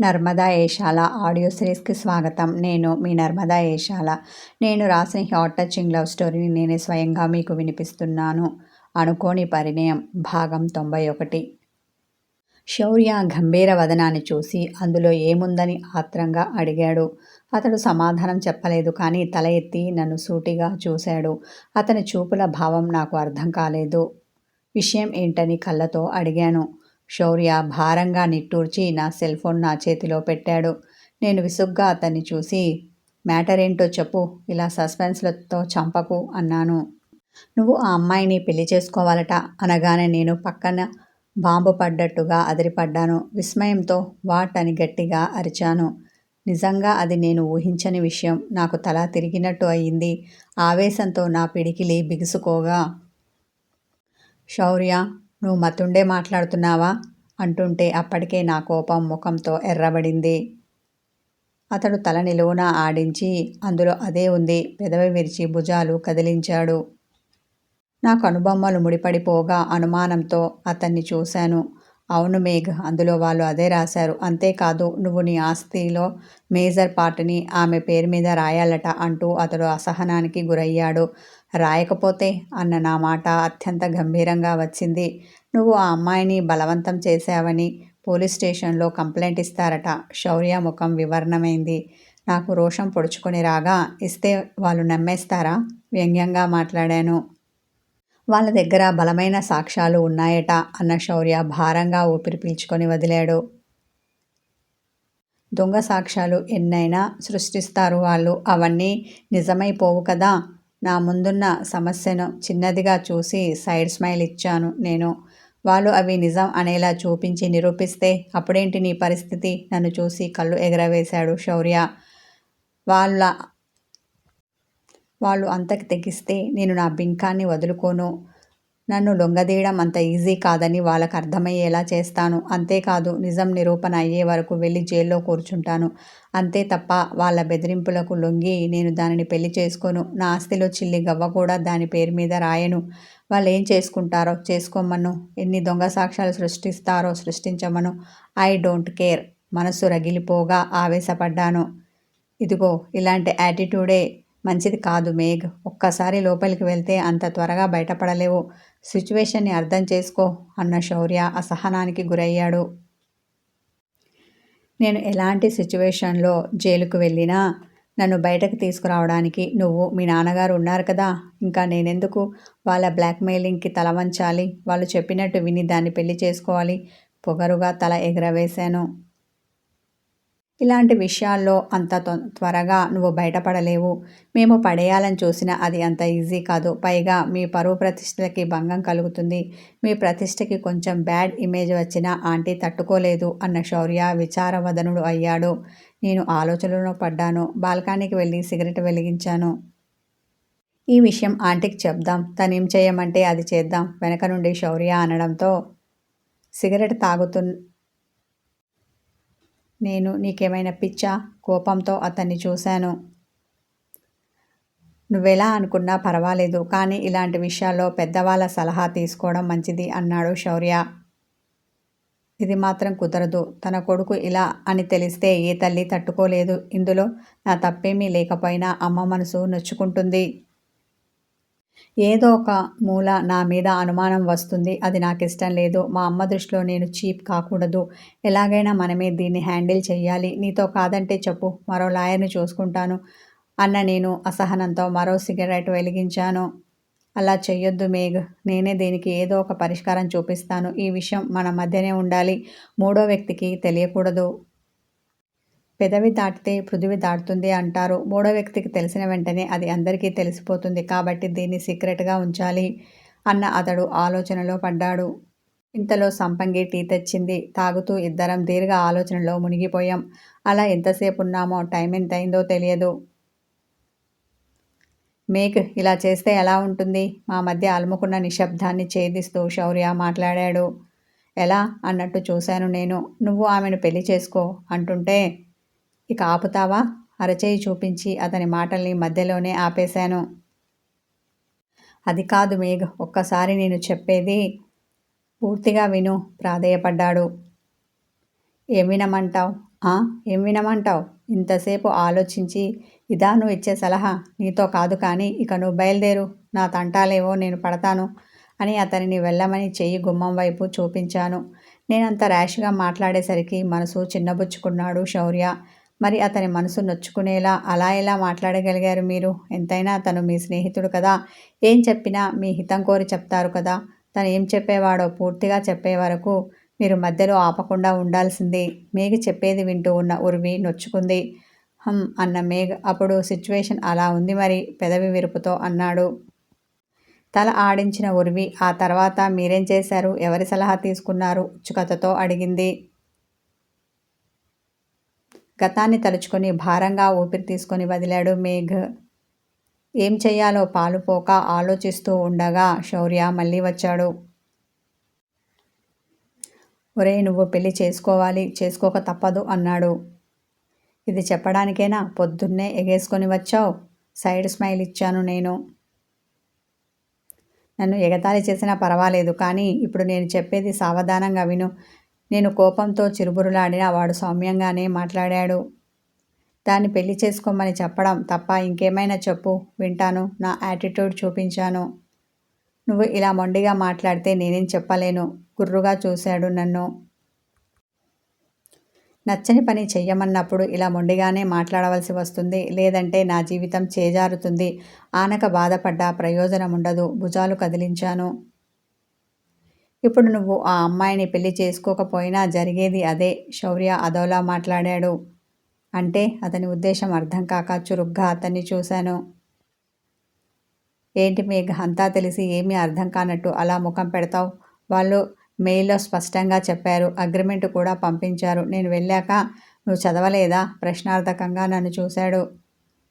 Narmada Eshala audio సిరీస్కి స్వాగతం. నేను మీ నర్మదా ఏషాల. నేను రాసిన హాట్ టచింగ్ లవ్ స్టోరీని నేనే స్వయంగా మీకు వినిపిస్తున్నాను. అనుకోని పరిణయం. భాగం తొంభై ఒకటి. శౌర్య గంభీర వదనాన్ని చూసి అందులో ఏముందని ఆత్రంగా అడిగాడు. అతడు సమాధానం చెప్పలేదు కానీ తల ఎత్తి నన్ను సూటిగా చూశాడు. అతని చూపుల భావం నాకు అర్థం కాలేదు. విషయం ఏంటని కళ్ళతో అడిగాను. శౌర్య భారంగా నిట్టూర్చి నా సెల్ ఫోన్ నా చేతిలో పెట్టాడు. నేను విసుగ్గా అతన్ని చూసి మ్యాటర్ ఏంటో చెప్పు ఇలా సస్పెన్స్లతో చంపకు అన్నాను. నువ్వు ఆ అమ్మాయిని పెళ్ళి చేసుకోవాలట అనగానే నేను పక్కన బాంబు పడ్డట్టుగా అదిరిపడ్డాను. విస్మయంతో వాట్ అని గట్టిగా అరిచాను. నిజంగా అది నేను ఊహించని విషయం. నాకు తల తిరిగినట్టు అయింది. ఆవేశంతో నా పిడికిలి బిగుసుకోగా. శౌర్య నువ్వు మతుండే మాట్లాడుతున్నావా? అంటుంటే అప్పటికే నా కోపం ముఖంతో ఎర్రబడింది. అతడు తల నిలువున ఆడించి అందులో అదే ఉంది. పెదవి విరిచి భుజాలు కదిలించాడు. నా కనుబొమ్మలు ముడిపడిపోగా అనుమానంతో అతన్ని చూశాను. అవును మేఘ్ అందులో వాళ్ళు అదే రాశారు. అంతేకాదు నువ్వు నీ ఆస్తిలో మేజర్ పార్ట్ని ఆమె పేరు మీద రాయాలట అంటూ అతడు అసహనానికి గురయ్యాడు. రాయకపోతే అన్న నా మాట అత్యంత గంభీరంగా వచ్చింది. నువ్వు ఆ అమ్మాయిని బలవంతం చేశావని పోలీస్ స్టేషన్లో కంప్లైంట్ ఇస్తారట. శౌర్య ముఖం వివరణమైంది. నాకు రోషం పొడుచుకొని రాగా ఇస్తే వాళ్ళు నమ్మేస్తారా? వ్యంగ్యంగా మాట్లాడాను. వాళ్ళ దగ్గర బలమైన సాక్ష్యాలు ఉన్నాయట అన్న శౌర్య భారంగా ఊపిరి పీల్చుకొని వదిలాడు. దొంగ సాక్ష్యాలు ఎన్నైనా సృష్టిస్తారు వాళ్ళు. అవన్నీ నిజమైపోవు కదా. నా ముందున్న సమస్యను చిన్నదిగా చూసి సైడ్ స్మైల్ ఇచ్చాను నేను. వాళ్ళు అవి నిజం అనేలా చూపించి నిరూపిస్తే అప్పుడేంటి నీ పరిస్థితి? నన్ను చూసి కళ్ళు ఎగరవేశాడు శౌర్య. వాళ్ళ వాళ్ళు అంతకు తెగిస్తే నేను నా బింకాన్ని వదులుకోను. నన్ను లొంగదీయడం అంత ఈజీ కాదని వాళ్ళకు అర్థమయ్యేలా చేస్తాను. అంతేకాదు నిజం నిరూపణ అయ్యే వరకు వెళ్ళి జైల్లో కూర్చుంటాను. అంతే తప్ప వాళ్ళ బెదిరింపులకు లొంగి నేను దానిని పెళ్ళి చేసుకోను. నా ఆస్తిలో చిల్లి గవ్వ కూడా దాని పేరు మీద రాయను. వాళ్ళు ఏం చేసుకుంటారో చేసుకోమను. ఎన్ని దొంగ సాక్ష్యాలు సృష్టిస్తారో సృష్టించమను. I don't care. మనసు రగిలిపోగా ఆవేశపడ్డాను. ఇదిగో ఇలాంటి యాటిట్యూడే మంచిది కాదు మేఘ్. ఒక్కసారి లోపలికి వెళ్తే అంత త్వరగా బయటపడలేవు. సిచ్యువేషన్ని అర్థం చేసుకో అన్న శౌర్య అసహనానికి గురయ్యాడు. నేను ఎలాంటి సిచ్యువేషన్లో జైలుకు వెళ్ళినా నన్ను బయటకు తీసుకురావడానికి నువ్వు మీ నాన్నగారు ఉన్నారు కదా ఇంకా నేనెందుకు? వాళ్ళ బ్లాక్మెయిలింగ్కి తల వంచాలి. వాళ్ళు చెప్పినట్టు విని దాన్ని పెళ్ళి చేసుకోవాలి. పొగరుగా తల ఎగరవేశాను. ఇలాంటి విషయాల్లో అంత త్వరగా నువ్వు బయటపడలేవు. మేము పడేయాలని చూసినా అది అంత ఈజీ కాదు. పైగా మీ పరువు ప్రతిష్టలకి భంగం కలుగుతుంది. మీ ప్రతిష్టకి కొంచెం బ్యాడ్ ఇమేజ్ వచ్చినా ఆంటీ తట్టుకోలేదు అన్న శౌర్య విచారవదనుడు అయ్యాడు. నేను ఆలోచనలో పడ్డాను. బాల్కానీకి వెళ్ళి సిగరెట్ వెలిగించాను. ఈ విషయం ఆంటీకి చెప్దాం. తనేం చేయమంటే అది చేద్దాం. వెనక నుండి శౌర్య అనడంతో సిగరెట్ తాగుతు నేను నీకేమైనా పిచ్చా కోపంతో అతన్ని చూశాను. నువ్వెలా అనుకున్నా పర్వాలేదు కానీ ఇలాంటి విషయాల్లో పెద్దవాళ్ళ సలహా తీసుకోవడం మంచిది అన్నాడు శౌర్య. ఇది మాత్రం కుదరదు తన కొడుకు ఇలా అని తెలిస్తే ఏ తల్లి తట్టుకోలేదు. ఇందులో నా తప్పేమీ లేకపోయినా అమ్మ మనసు నొచ్చుకుంటుంది. ఏదో ఒక మూల నా మీద అనుమానం వస్తుంది. అది నాకు ఇష్టం లేదు. మా అమ్మ దృష్టిలో నేను చీప్ కాకూడదు. ఎలాగైనా మనమే దీన్ని హ్యాండిల్ చేయాలి నీతో కాదంటే చెప్పు. మరో లాయర్ని చూసుకుంటాను అన్న నేను అసహనంతో మరో సిగరెట్ వెలిగించాను. అలా చెయ్యొద్దు మేఘ్. నేనే దీనికి ఏదో ఒక పరిష్కారం చూపిస్తాను. ఈ విషయం మన మధ్యనే ఉండాలి. మూడో వ్యక్తికి తెలియకూడదు. పెదవి దాటితే పృథివి దాటుతుంది అంటారు. మూడో వ్యక్తికి తెలిసిన వెంటనే అది అందరికీ తెలిసిపోతుంది. కాబట్టి దీన్ని సీక్రెట్గా ఉంచాలి అన్న అతడు ఆలోచనలో పడ్డాడు. ఇంతలో సంపంగి టీ తెచ్చింది. తాగుతూ ఇద్దరం దీర్ఘ ఆలోచనలో మునిగిపోయాం. అలా ఎంతసేపు ఉన్నామో టైం ఎంత అయిందో తెలియదు. మేక్ ఇలా చేస్తే ఎలా ఉంటుంది? మా మధ్య అలుముకున్న నిశ్శబ్దాన్ని ఛేదిస్తూ శౌర్య మాట్లాడాడు. ఎలా? అన్నట్టు చూశాను నేను. నువ్వు ఆమెను పెళ్ళి చేసుకో అంటుంటే ఇక ఆపుతావా? అరచేయి చూపించి అతని మాటల్ని మధ్యలోనే ఆపేశాను. అది కాదు మేఘ్ ఒక్కసారి నేను చెప్పేది పూర్తిగా విను ప్రాధేయపడ్డాడు. ఏం వినమంటావు? ఏం వినమంటావు? ఇంతసేపు ఆలోచించి ఇదా నువ్వు ఇచ్చే సలహా? నీతో కాదు కానీ ఇక నువ్వు బయలుదేరు. నా తంటాలేవో నేను పడతాను అని అతనిని వెళ్ళమని చెయ్యి గుమ్మం వైపు చూపించాను. నేనంత ర్యాష్గా మాట్లాడేసరికి మనసు చిన్నబుచ్చుకున్నాడు శౌర్య. మరి అతని మనసు నొచ్చుకునేలా అలా ఎలా మాట్లాడగలిగారు మీరు? ఎంతైనా తను మీ స్నేహితుడు కదా. ఏం చెప్పినా మీ హితం కోరి చెప్తారు కదా. తను ఏం చెప్పేవాడో పూర్తిగా చెప్పే వరకు మీరు మధ్యలో ఆపకుండా ఉండాల్సింది. మేఘ చెప్పేది వింటూ ఉన్న ఉర్వి నొచ్చుకుంది. హమ్ అన్న మేఘ్ అప్పుడు సిచ్యువేషన్ అలా ఉంది మరి పెదవి విరుపుతో అన్నాడు. తల ఆడించిన ఉర్వి ఆ తర్వాత మీరేం చేశారు? ఎవరి సలహా తీసుకున్నారు? ఉచ్చుకథతో అడిగింది. గతాన్ని తలుచుకొని భారంగా ఊపిరి తీసుకొని వదిలాడు మేఘ్. ఏం చెయ్యాలో పాలుపోక ఆలోచిస్తూ ఉండగా శౌర్య మళ్ళీ వచ్చాడు. ఒరే నువ్వు పెళ్ళి చేసుకోవాలి చేసుకోక తప్పదు అన్నాడు. ఇది చెప్పడానికేనా? పొద్దున్నే ఎగేసుకొని వచ్చావు? సైడ్ స్మైల్ ఇచ్చాను నేను. నన్ను ఎగతాళి చేసినా పర్వాలేదు కానీ ఇప్పుడు నేను చెప్పేది సావధానంగా విను. నేను కోపంతో చిరుబురులాడినా వాడు సౌమ్యంగానే మాట్లాడాడు. దాన్ని పెళ్ళి చేసుకోమని చెప్పడం తప్ప ఇంకేమైనా చెప్పు వింటాను. నా యాటిట్యూడ్ చూపించాను. నువ్వు ఇలా మొండిగా మాట్లాడితే నేనేం చెప్పలేను. గుర్రుగా చూశాడు నన్ను. నచ్చని పని చెయ్యమన్నప్పుడు ఇలా మొండిగానే మాట్లాడవలసి వస్తుంది. లేదంటే నా జీవితం చేజారుతుంది. ఆనక బాధపడ్డా ప్రయోజనం ఉండదు భుజాలు కదిలించాను. ఇప్పుడు నువ్వు ఆ అమ్మాయిని పెళ్ళి చేసుకోకపోయినా జరిగేది అదే. శౌర్య అదోలా మాట్లాడాడు. అంటే అతని ఉద్దేశం అర్థం కాక చురుగ్గా అతన్ని చూశాను. ఏంటి మీకు అంతా తెలిసి ఏమీ అర్థం కానట్టు అలా ముఖం పెడతావు? వాళ్ళు మెయిల్లో స్పష్టంగా చెప్పారు. అగ్రిమెంట్ కూడా పంపించారు. నేను వెళ్ళాక నువ్వు చదవలేదా? ప్రశ్నార్థకంగా నన్ను చూశాడు.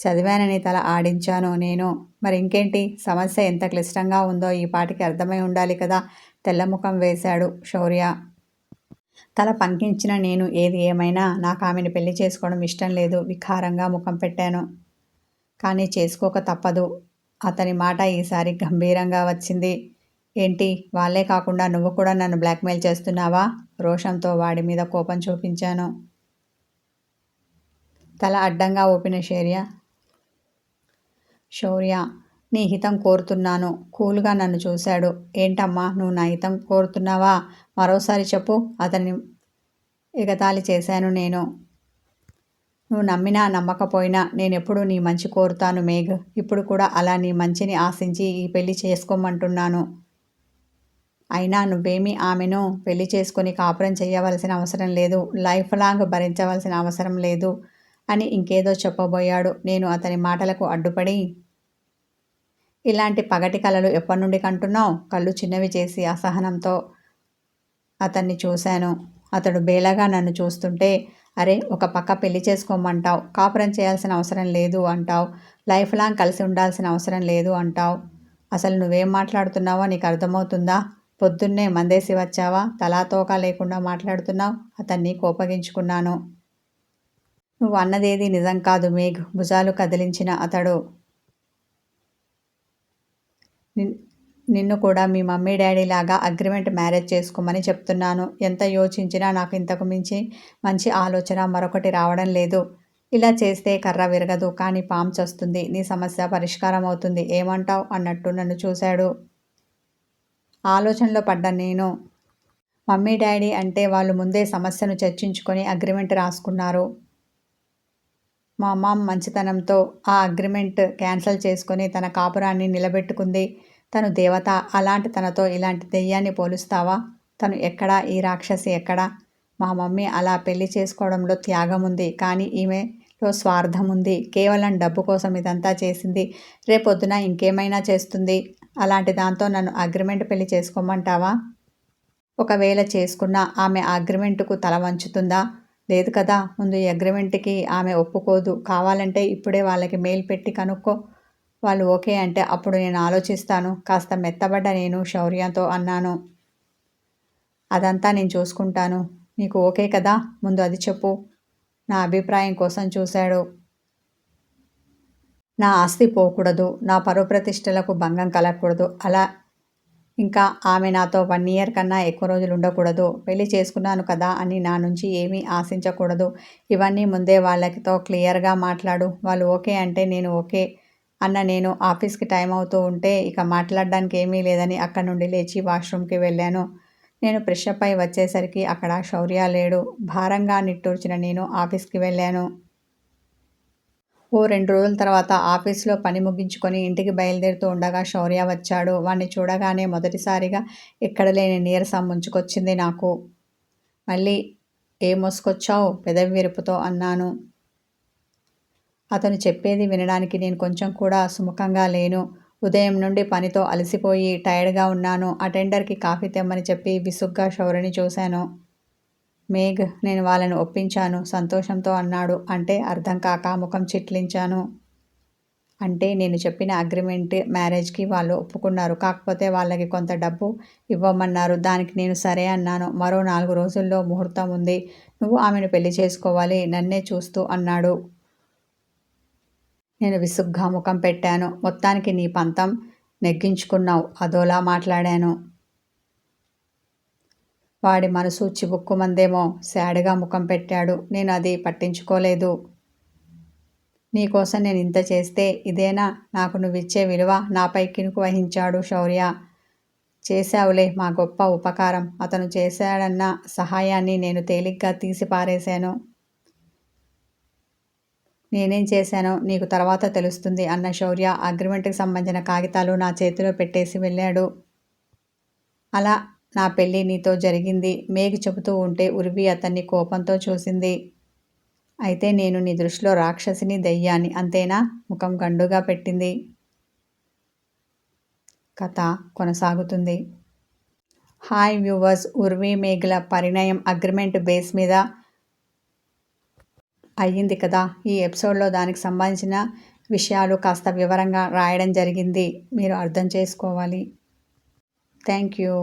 చదివానని తల ఆడించాను నేను. మరి ఇంకేంటి? సమస్య ఎంత క్లిష్టంగా ఉందో ఈ పాటికి అర్థమై ఉండాలి కదా. తెల్లముఖం వేశాడు శౌర్య. తల పంకించిన నేను ఏది ఏమైనా నాకు ఆమెను పెళ్ళి చేసుకోవడం ఇష్టం లేదు. వికారంగా ముఖం పెట్టాను. కానీ చేసుకోక తప్పదు. అతని మాట ఈసారి గంభీరంగా వచ్చింది. ఏంటి? వాళ్ళే కాకుండా నువ్వు కూడా నన్ను బ్లాక్మెయిల్ చేస్తున్నావా? రోషంతో వాడి మీద కోపం చూపించాను. తల అడ్డంగా ఊపిన శౌర్య. శౌర్య నీ హితం కోరుతున్నాను. కూల్గా నన్ను చూశాడు. ఏంటమ్మా నువ్వు నా హితం కోరుతున్నావా? మరోసారి చెప్పు. అతన్ని ఎగతాళి చేశాను నేను. నువ్వు నమ్మినా నమ్మకపోయినా నేనెప్పుడు నీ మంచి కోరుతాను మేఘ్. ఇప్పుడు కూడా అలా నీ మంచిని ఆశించి ఈ పెళ్ళి చేసుకోమంటున్నాను. అయినా నువ్వేమీ ఆమెను పెళ్ళి చేసుకొని కాపురం చేయవలసిన అవసరం లేదు. లైఫ్ లాంగ్ భరించవలసిన అవసరం లేదు అని ఇంకేదో చెప్పబోయాడు. నేను అతని మాటలకు అడ్డుపడి ఇలాంటి పగటి కళలు ఎప్పటి నుండి కంటున్నావు? కళ్ళు చిన్నవి చేసి అసహనంతో అతన్ని చూశాను. అతడు బేలగా నన్ను చూస్తుంటే అరే ఒక పక్క పెళ్ళి చేసుకోమంటావు. కాపురం చేయాల్సిన అవసరం లేదు అంటావు. లైఫ్ లాంగ్ కలిసి ఉండాల్సిన అవసరం లేదు అంటావు. అసలు నువ్వేం మాట్లాడుతున్నావో నీకు అర్థమవుతుందా? పొద్దున్నే మందేసి వచ్చావా? తలాతోకా లేకుండా మాట్లాడుతున్నావు? అతన్ని కోపగించుకున్నాను. నువ్వు అన్నదేది నిజం కాదు మేఘ్. భుజాలు కదిలించిన అతడు నిన్ను కూడా మీ మమ్మీ డాడీ లాగా అగ్రిమెంట్ మ్యారేజ్ చేసుకోమని చెప్తున్నాను. ఎంత యోచించినా నాకు ఇంతకు మించి మంచి ఆలోచన మరొకటి రావడం లేదు. ఇలా చేస్తే కర్ర విరగదు కానీ పామ్ చస్తుంది నీ సమస్య పరిష్కారం అవుతుంది. ఏమంటావు? అన్నట్టు నన్ను చూశాడు. ఆలోచనలో పడ్డ నేను. మమ్మీ డాడీ అంటే వాళ్ళు ముందే సమస్యను చర్చించుకొని అగ్రిమెంట్ రాసుకున్నారు. మా మామ్ మంచితనంతో ఆ అగ్రిమెంట్ క్యాన్సిల్ చేసుకుని తన కాపురాన్ని నిలబెట్టుకుంది. తను దేవత అలాంటి తనతో ఇలాంటి దెయ్యాన్ని పోలుస్తావా? తను ఎక్కడా? ఈ రాక్షసి ఎక్కడా? మా మమ్మీ అలా పెళ్ళి చేసుకోవడంలో త్యాగం ఉంది కానీ ఈమెలో స్వార్థం ఉంది కేవలం డబ్బు కోసం ఇదంతా చేసింది. రేపొద్దున ఇంకేమైనా చేస్తుంది. అలాంటి దాంతో నన్ను అగ్రిమెంట్ పెళ్ళి చేసుకోమంటావా? ఒకవేళ చేసుకున్నా ఆమె అగ్రిమెంట్కు తల వంచుతుందా? లేదు కదా ముందు ఈ అగ్రిమెంట్కి ఆమె ఒప్పుకోదు. కావాలంటే ఇప్పుడే వాళ్ళకి మెయిల్ పెట్టి కనుక్కో. వాళ్ళు ఓకే అంటే అప్పుడు నేను ఆలోచిస్తాను. కాస్త మెత్తబడ్డ నేను శౌర్యంతో అన్నాను. అదంతా నేను చూసుకుంటాను. నీకు ఓకే కదా ముందు అది చెప్పు. నా అభిప్రాయం కోసం చూశాడు. నా ఆస్తి పోకూడదు. నా పరుప్రతిష్టలకు భంగం కలగకూడదు. అలా ఇంకా ఆమె నాతో వన్ ఇయర్ కన్నా ఎక్కువ రోజులు ఉండకూడదు. పెళ్ళి చేసుకున్నాను కదా అని నా నుంచి ఏమీ ఆశించకూడదు. ఇవన్నీ ముందే వాళ్ళతో క్లియర్గా మాట్లాడు. వాళ్ళు ఓకే అంటే నేను ఓకే అన్న నేను ఆఫీస్కి టైం అవుతూ ఉంటే ఇక మాట్లాడడానికి ఏమీ లేదని అక్కడ నుండి లేచి వాష్రూమ్కి వెళ్ళాను. నేను ఫ్రెషప్ అయి వచ్చేసరికి అక్కడ శౌర్య లేడు. భారంగా నిట్టూర్చిన నేను ఆఫీస్కి వెళ్ళాను. ఓ రెండు రోజుల తర్వాత ఆఫీస్లో పని ముగించుకొని ఇంటికి బయలుదేరుతూ ఉండగా శౌర్య వచ్చాడు. వాణ్ణి చూడగానే మొదటిసారిగా ఎక్కడ లేని నీరసం ముంచుకొచ్చింది నాకు. మళ్ళీ ఏ మోసుకొచ్చావు? పెదవి విరుపుతో అన్నాను. అతను చెప్పేది వినడానికి నేను కొంచెం కూడా సుముఖంగా లేను. ఉదయం నుండి పనితో అలసిపోయి టైర్డ్గా ఉన్నాను. అటెండర్కి కాఫీ తెమ్మని చెప్పి విసుగ్గా శౌర్యని చూశాను. మేఘ్ నేను వాళ్ళని ఒప్పించాను. సంతోషంతో అన్నాడు. అంటే అర్థం కాక ముఖం చిట్లించాను. అంటే నేను చెప్పిన అగ్రిమెంట్ మ్యారేజ్కి వాళ్ళు ఒప్పుకున్నారు. కాకపోతే వాళ్ళకి కొంత డబ్బు ఇవ్వమన్నారు. దానికి నేను సరే అన్నాను. మరో నాలుగు రోజుల్లో ముహూర్తం ఉంది. నువ్వు ఆమెను పెళ్ళి చేసుకోవాలి. నన్నే చూస్తూ అన్నాడు. నేను విసుగ్గా ముఖం పెట్టాను. మొత్తానికి నీ పంతం నెగ్గించుకున్నావు. అదోలా మాట్లాడాను. వాడి మనసు చివుక్కుమందేమో శాడగా ముఖం పెట్టాడు. నేను అది పట్టించుకోలేదు. నీకోసం నేను ఇంత చేస్తే ఇదేనా? నాకు నువ్విచ్చే విలువ నాపై కినుకు వహించాడు శౌర్య. చేశావులే మా గొప్ప ఉపకారం. అతను చేశాడన్న సహాయాన్ని నేను తేలిగ్గా తీసి పారేశాను నేనేం చేశానో నీకు తర్వాత తెలుస్తుంది అన్న శౌర్య అగ్రిమెంట్కి సంబంధించిన కాగితాలు నా చేతిలో పెట్టేసి వెళ్ళాడు. అలా నా పెళ్ళి నీతో జరిగింది. మేఘి చెబుతూ ఉంటే ఉరివి అతన్ని కోపంతో చూసింది. అయితే నేను నీ దృష్టిలో రాక్షసిని దయ్యాన్ని అంతేనా? ముఖం గండుగా పెట్టింది. కథ కొనసాగుతుంది. హాయ్ వ్యూవర్స్ ఉర్వి మేఘల పరిణయం అగ్రిమెంట్ బేస్ మీద అయ్యింది కదా. ఈ ఎపిసోడ్లో దానికి సంబంధించిన విషయాలు కాస్త వివరంగా రాయడం జరిగింది. మీరు అర్థం చేసుకోవాలి. Thank you.